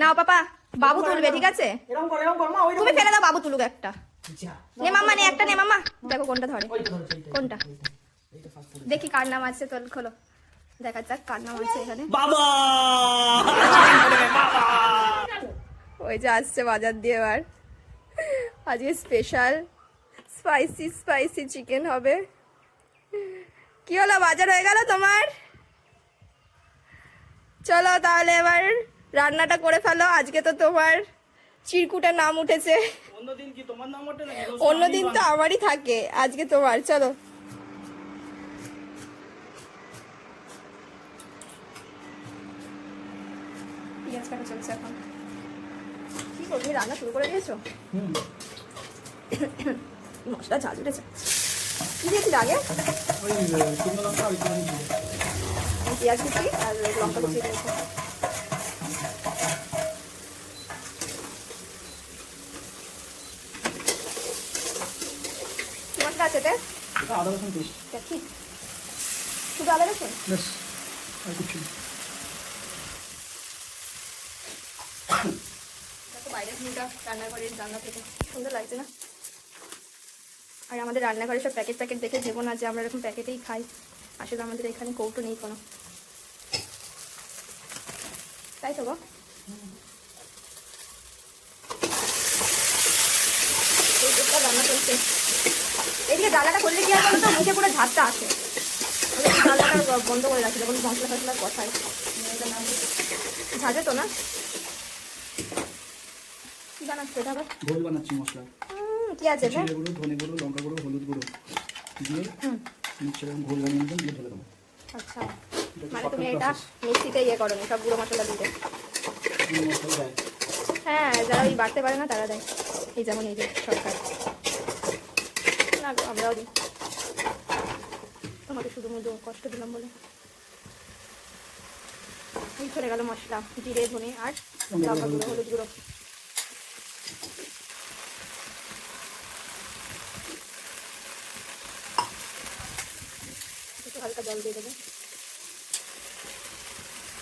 নাও পাপা বাবু তুলবে ঠিক আছে? তুমি ফেলে দাও বাবু তুলুক একটা। নে মাম্মা নে একটা নে মাম্মা। দেখো কোনটা ধরে। কোনটা? দেখি কার নাম আছে তোর খোলো। দেখা যাক কার নাম আছে এখানে। বাবা! ওই যে আসছে বাজার দিয়ে এবার। আজকে স্পেশাল স্পাইসি স্পাইসি চিকেন হবে। কি হলো বাজার হয়ে গেল তোমার? চলো তাহলে এবার রান্নাটা করে ফেলো। আজকে তো তোমার চিরকুটার নাম উঠেছে। অন্যদিন তো আমারই থাকে। আজকে তোমার চলো। পেঁয়াজ কাটা চলছে এখন। কি রান্না শুরু করে দিয়েছ? মশলা ঝাল উঠেছে। কি দিয়েছিল আগে? পেঁয়াজ কুচি আর লঙ্কা কুচি দিয়েছি মশলা আছে এতে? আদা রসুন পেস্ট। দেখি শুধু আদা রসুন? ব্যাস আর কিছু না। দেখো বাইরের ভিউটা রান্নাঘরের জানলা থেকে। সুন্দর লাগছে না? আর আমাদের রান্নাঘরে সব প্যাকেট প্যাকেট দেখে ভেবো না যে আমরা এরকম প্যাকেটেই খাই। আসলে আমাদের এখানে কৌটো নেই কোনো। তাই তো রান্না চলছে। এদিকে জ্বালাটা করলে কি আর বলতো? মুখে পুরো ঝাপটা জ্বালাটা বন্ধ করে রাখি যখন মশলা ফসলা কষাই ঝাঁঝে তো না? কি বানাচ্ছে এটা আবার? ঘোল বানাচ্ছি মশলা। কি আছে জিরে গুঁড়ো ধনে গুঁড়ো লঙ্কা গুঁড়ো হলুদ গুঁড়ো। দিয়ে হুম। মিক্সচার ঘোল বানিয়ে দিয়ে ঢেলে দেবো। আচ্ছা। মানে তুমি এটা। মিক্সিতে ইয়ে করো সব গুঁড়ো মশলা দিতে। হ্যাঁ যারা ওই বাড়তে পারে না তারা দেয়। এই যেমন এই যে সরকার। না আমরাও দিই। তোমাকে শুধু কষ্ট দিলাম বলে। এই চলে গেল মশলা জিরে ধনে আর লঙ্কা গুঁড়ো। হলুদ গুঁড়ো। হালকা জল দিয়ে দেবে জলটা মনে করে বলতে হবে।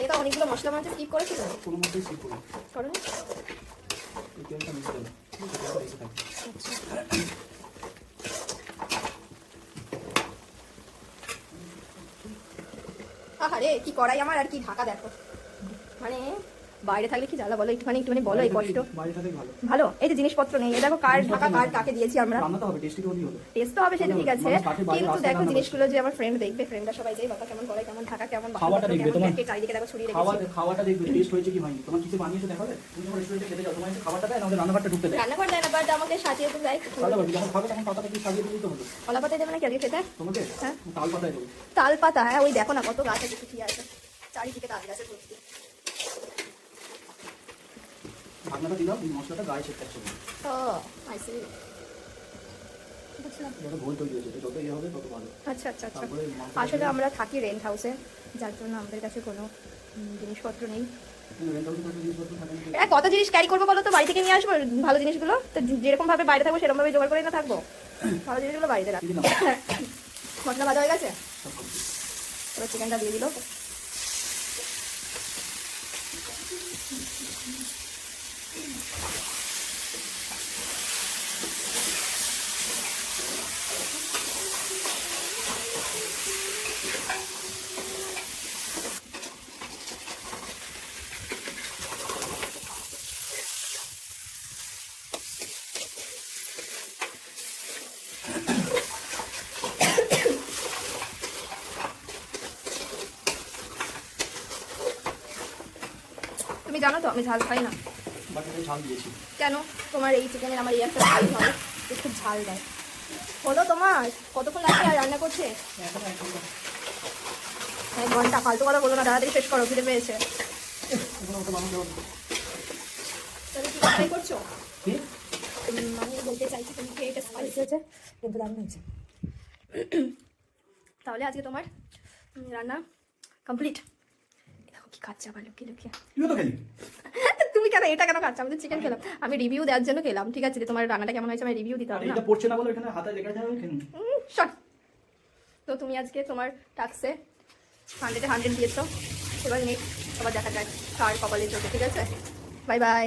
আগে তো অনেকগুলো মশলা মাঝে স্কিপ করেছিল? কোনো মতেই স্কিপ করি। করো। এই তেলটা মিশে দেবে আহারে কি করাই আমার আর কি ঢাকা দেখো। মানে বাইরে থাকলে কি জ্বালা? বলো একটুখানি একটুখানি বলো এই কষ্ট। ভালো। এই যে জিনিসপত্র নেই। দেখো কার ঢাকা কার কাকে দিয়েছি আমরা। হবে টেস্টি তো হবে। সেটা ঠিক আছে। কিন্তু দেখো জিনিসগুলো যে আমার ফ্রেন্ড দেখবে ফ্রেন্ডরা সবাই যে বাবা কেমন করে কেমন ঢাকা কেমন খাওয়াটা দেখবে তোমার। চারিদিকে দেখো ছড়িয়ে রেখেছি। খাওয়াটা দেখবে টেস্ট হয়েছে কি হয়নি? তোমার কিছু বানিয়েছো দেখাবে তুমি যখন রেস্টুরেন্টে খেতে যাও তোমার খাবারটা দেয় না আমাদের রান্নাঘরটা ঢুকতে দেয়। রান্না করে দেয় না বাট আমাকে সাজিয়ে তো দেয়। যখন খাবে তখন পাতাটা দিয়ে সাজিয়ে দিলেই তো হলো কলা পাতায় দেবে না কি আজকে খেতে? তোমাকে? হ্যাঁ। তাল পাতায় দেবো। তাল পাতা হ্যাঁ ওই দেখো না কত গাছ আছে কি আছে। চারিদিকে তাল গাছে ভর্তি ঢাকনাটা দিলাম এই মশলাটা গায়ে ও আইসি ইয়ে আচ্ছা আচ্ছা আচ্ছা। আসলে আমরা থাকি রেন্ট হাউসে যার জন্য আমাদের কাছে কোনো জিনিসপত্র নেই। কত জিনিস ক্যারি করব বলো তো? বাড়ি থেকে নিয়ে আসব? ভালো জিনিসগুলো? তো যেরকম ভাবে বাইরে থাকব সেরকম ভাবে জোগাড় করে না থাকব? ভালো জিনিসগুলো বাড়িতে রাখ। কি দিলাম মশলা ভাজা হয়ে গেছে? এবার চিকেনটা দিয়ে দিল। জানো তো আমি ঝাল খাই না। কেন? তোমার এই চিকেনের আমার এই একটা ঝাল হয় একটু ঝাল দেয়। হলো তোমার? কতক্ষণ লাগছে আর রান্না করছে? এক ঘণ্টা। ফালতু কথা বলো না তাড়াতাড়ি শেষ করো খিদে পেয়েছে। তাহলে কি ট্রাই করছ? বলতে চাইছি তুমি কি এটা স্পাইসি হয়েছে কিন্তু দারুণ হয়েছে। তাহলে আজকে তোমার রান্না কমপ্লিট কি খাচ্ছে আবার লুকিয়ে লুকিয়ে। তুমি কেন? এটা কেন খাচ্ছ? আমি তো চিকেন খেলাম। আমি রিভিউ দেওয়ার জন্য খেলাম। ঠিক আছে তোমার রান্নাটা কেমন হয়েছে আমি রিভিউ দিতে হবে এটা পড়ছে না বলে এখানে হাতে লেখা যাবে শট তো তুমি আজকে তোমার টাক্সে হান্ড্রেডে হান্ড্রেড দিয়েছ। এবার নেক্সট আবার দেখা যায় কার কপালে চোখে ঠিক আছে? Bye bye